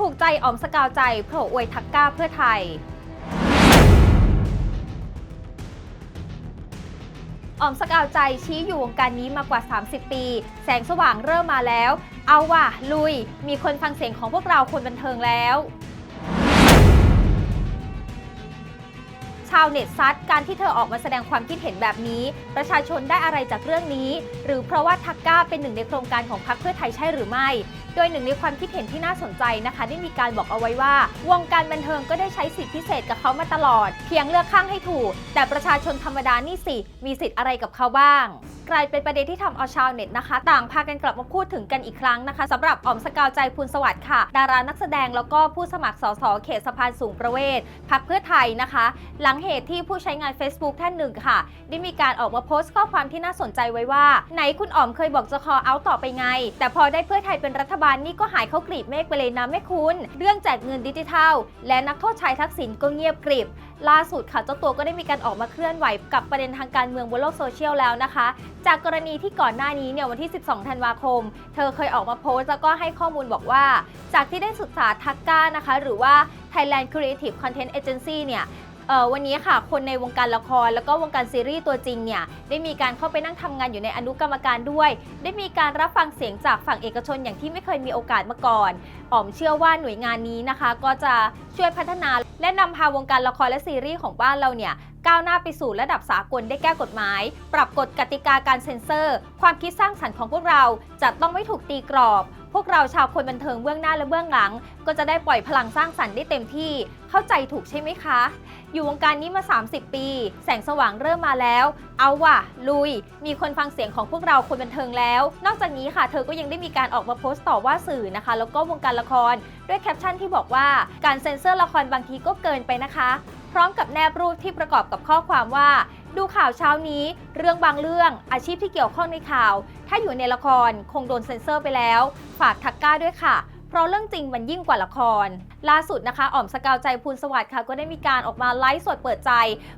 ถูกใจออมสกาวใจโผล่อวยทักก้าเพื่อไทยออมสกาวใจชี้อยู่วงการนี้มากว่า 30 ปี แสงสว่างเริ่มมาแล้ว เอาว่ะ ลุย มีคนฟังเสียงของพวกเราคนบันเทิงแล้ว ชาวเน็ตซัดการที่เธอออกมาแสดงความคิดเห็นแบบนี้ ประชาชนได้อะไรจากเรื่องนี้ หรือเพราะว่าทักก้าเป็นหนึ่งในโครงการของพรรคเพื่อไทยใช่หรือไม่ โดยหนึ่งในความคิดเห็นที่น่าสนใจนะคะ ได้มีการบอกเอาไว้ว่า วงการบันเทิงก็ได้ใช้สิทธิพิเศษกับเขามาตลอด เพียงเลือกข้างให้ถูก แต่ประชาชนธรรมดานี่สิมีสิทธิ์อะไรกับเขาบ้างกลายเป็นประเด็นที่ทำเอาชาวเน็ตนะคะ ต่างพากันกลับมาพูดถึงกันอีกครั้งนะคะสำหรับอ๋อมสกาวใจพูนสวัสดิ์ค่ะ ดารานักแสดงแล้วก็ผู้สมัครสสเขตสะพานสูงประเวศพักเพื่อไทยนะคะ หลังเหตุที่ผู้ใช้งาน Facebook ท่านหนึ่งค่ะ ได้มีการออกมาโพสต์ข้อความที่น่าสนใจไว้ว่า ไหนคุณอ๋อมเคยบอกจะคอเอาต่อไปไง แต่พอได้เพื่อไทยเป็นรัฐบาลนี่ก็หายเข้ากรีบเมฆไปเลยนะแม่คุณ เรื่องแจกเงินดิจิทัล และนักโทษชายทักษิณก็เงียบกริบ ล่าสุดค่ะเจ้าตัวก็ได้มีการออกมาเคลื่อนไหวกับประเด็นทางการเมืองบนโลกโซเชียลแล้วนะคะ จากกรณีที่ก่อนหน้านี้เนี่ยวันที่ 12 ธันวาคม เธอเคยออกมาโพสต์แล้วก็ให้ข้อมูลบอกว่า จากที่ได้ศึกษาทักก้านะคะ หรือว่า Thailand Creative Content Agency เนี่ย เอ่อวันนี้ค่ะ คนในวงการละครแล้วก็วงการซีรีส์ตัวจริงเนี่ยได้มีการเข้าไปนั่งทำงานอยู่ในอนุกรรมการด้วย ได้มีการรับฟังเสียงจากฝั่งเอกชนอย่างที่ไม่เคยมีโอกาสมาก่อนอ๋อมเชื่อว่าหน่วยงานนี้นะคะ ก็จะช่วยพัฒนาและนำพาวงการละครและซีรีส์ของบ้านเราเนี่ยก้าวหน้าไปสู่ระดับสากลได้แก้กฎหมาย ปรับกฎกติกาการเซ็นเซอร์ ความคิดสร้างสรรค์ของพวกเราจะต้องไม่ถูกตีกรอบ พวกเราชาวคนบันเทิงเบื้องหน้าและเบื้องหลัง ก็จะได้ปล่อยพลังสร้างสรรค์ได้เต็มที่ เข้าใจถูกใช่ไหมคะ อยู่วงการนี้มา 30 ปี แสงสว่างเริ่มมาแล้ว เอาว่ะ ลุย มีคนฟังเสียงของพวกเราคนบันเทิงแล้ว นอกจากนี้ค่ะ เธอก็ยังได้มีการออกมาโพสต์ต่อว่าสื่อนะคะ แล้วก็วงการละคร ด้วยแคปชั่นที่บอกว่าการเซ็นเซอร์ละครบางทีก็เกินไปนะคะ พร้อมกับแนบรูปที่ประกอบกับข้อความว่า ดูข่าวเช้านี้ เรื่องบางเรื่องอาชีพที่เกี่ยวข้องในข่าว ถ้าอยู่ในละครคงโดนเซ็นเซอร์ไปแล้ว ฝากทักก้าด้วยค่ะเพราะเรื่องจริงมันยิ่งกว่าละคร ล่าสุดนะคะอ๋อมสกาวใจพูนสวัสดิ์ค่ะก็ได้มีการออกมาไลฟ์สดเปิดใจ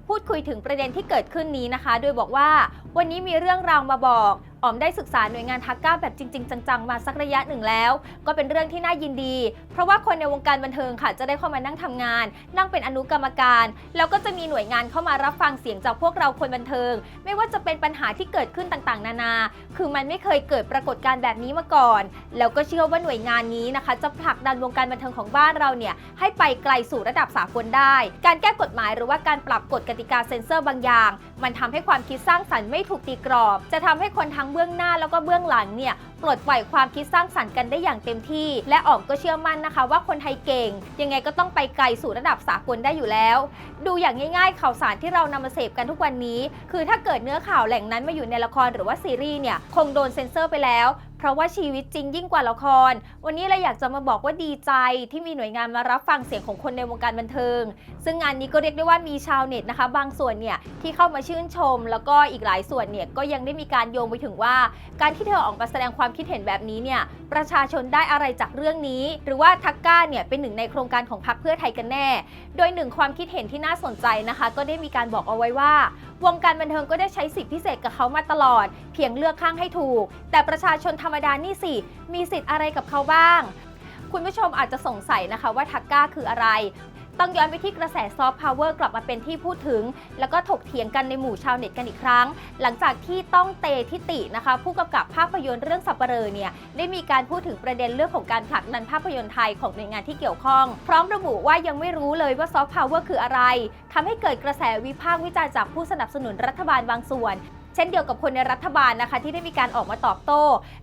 พูดคุยถึงประเด็นที่เกิดขึ้นนี้นะคะ โดยบอกว่า วันนี้มีเรื่องราวมาบอก ออมได้ศึกษาหน่วยงานทักก้าแบบจริง ๆ จังๆ มาสักระยะหนึ่งแล้ว ก็เป็นเรื่องที่น่ายินดี เพราะว่าคนในวงการบันเทิงค่ะ จะได้เข้ามานั่งทำงาน นั่งเป็นอนุกรรมการ แล้วก็จะมีหน่วยงานเข้ามารับฟังเสียงจากพวกเราคนบันเทิง ไม่ว่าจะเป็นปัญหาที่เกิดขึ้นต่างๆ นานา คือมันไม่เคยเกิดปรากฏการณ์แบบนี้มาก่อน แล้วก็เชื่อว่าหน่วยงานนี้นะคะ จะผลักดันวงการบันเทิงของบ้านเราเนี่ยให้ไปไกลสู่ระดับสากลได้ การแก้กฎหมายหรือว่าการปรับกฎกติกาเซ็นเซอร์บางอย่าง มันทำให้ความคิดสร้างสรรค์ไม่ถูกตีกรอบ จะทำให้คนทั้งเบื้องหน้าแล้วก็เบื้องหลังเนี่ยปลดปล่อยความคิดสร้างสรรค์กันได้อย่างเต็มที่ และออมก็เชื่อมั่นนะคะ ว่าคนไทยเก่ง ยังไงก็ต้องไปไกลสู่ระดับสากลได้อยู่แล้ว ดูอย่างง่าย ๆ ข่าวสารที่เรานำมาเสพกันทุกวันนี้ คือถ้าเกิดเนื้อข่าวแหล่งนั้นมาอยู่ในละครหรือว่าซีรีส์เนี่ยคงโดนเซ็นเซอร์ไปแล้ว เพราะว่าชีวิตจริงยิ่งกว่าละคร วันนี้เราอยากจะมาบอกว่าดีใจที่มีหน่วยงานมารับฟังเสียงของคนในวงการบันเทิง ซึ่งงานนี้ก็เรียกได้ว่ามีชาวเน็ตนะคะ บางส่วนเนี่ยที่เข้ามาชื่นชม แล้วก็อีกหลายส่วนเนี่ยก็ยังได้มีการโยงไปถึงว่า การที่เธอออกมาแสดงความคิดเห็นแบบนี้เนี่ยประชาชนได้อะไรจากเรื่องนี้ หรือว่าทักก้าเนี่ยเป็นหนึ่งในโครงการของพรรคเพื่อไทยกันแน่ โดยหนึ่งความคิดเห็นที่น่าสนใจนะคะ ก็ได้มีการบอกเอาไว้ว่า วงการบันเทิงก็ได้ใช้สิทธิพิเศษกับเขามาตลอดเพียงเลือกข้างให้ถูก แต่ประชาชนธรรมดานี่สิ มีสิทธิ์อะไรกับเขาบ้าง คุณผู้ชมอาจจะสงสัยนะคะว่าทักก้าคืออะไร ต้องย้อนไปที่กระแสซอฟต์พาวเวอร์กลับมาเป็นที่พูดถึง แล้วก็ถกเถียงกันในหมู่ชาวเน็ตกันอีกครั้ง หลังจากที่ต้องเตทิตินะคะ ผู้กำกับภาพยนตร์เรื่องสัปเหร่อเนี่ยได้มีการพูดถึงประเด็นเรื่องของการผลักดันภาพยนตร์ไทยของหน่วยงานที่เกี่ยวข้อง พร้อมระบุว่ายังไม่รู้เลยว่าซอฟต์พาวเวอร์คืออะไรทำให้เกิดกระแสวิพากษ์วิจารณ์จากผู้สนับสนุนรัฐบาลบางส่วน เช่นเดียวกับคนในรัฐบาลนะคะ ที่ได้มีการออกมาตอบโต้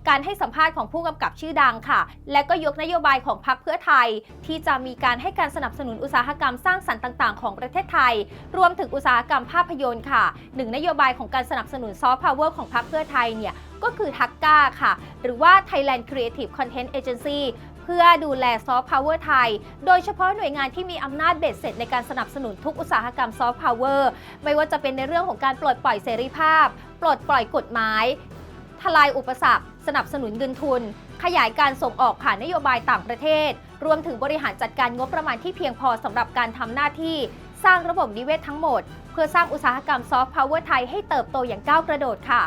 การให้สัมภาษณ์ของผู้กำกับชื่อดังค่ะ และก็ยกนโยบายของพรรคเพื่อไทย ที่จะมีการให้การสนับสนุนอุตสาหกรรมสร้างสรรค์ต่าง ๆ ของประเทศไทย รวมถึงอุตสาหกรรมภาพยนตร์ค่ะหนึ่งนโยบายของการสนับสนุนซอฟต์พาวเวอร์ของพรรคเพื่อไทยเนี่ยก็คือทักก้าค่ะ หรือว่า Thailand Creative Content Agency เพื่อดูแลซอฟต์พาวเวอร์ไทย โดยเฉพาะหน่วยงานที่มีอำนาจเบ็ดเสร็จในการสนับสนุนทุกอุตสาหกรรมซอฟต์พาวเวอร์ ไม่ว่าจะเป็นในเรื่องของการปลดปล่อยเสรีภาพ ปลดปล่อยกฎหมาย ทลายอุปสรรค สนับสนุนเงินทุน ขยายการส่งออกผ่านนโยบายต่างประเทศ รวมถึงบริหารจัดการงบประมาณที่เพียงพอสำหรับการทำหน้าที่ สร้างระบบนิเวศทั้งหมด เพื่อสร้างอุตสาหกรรมซอฟต์พาวเวอร์ไทยให้เติบโตอย่างก้าวกระโดดค่ะ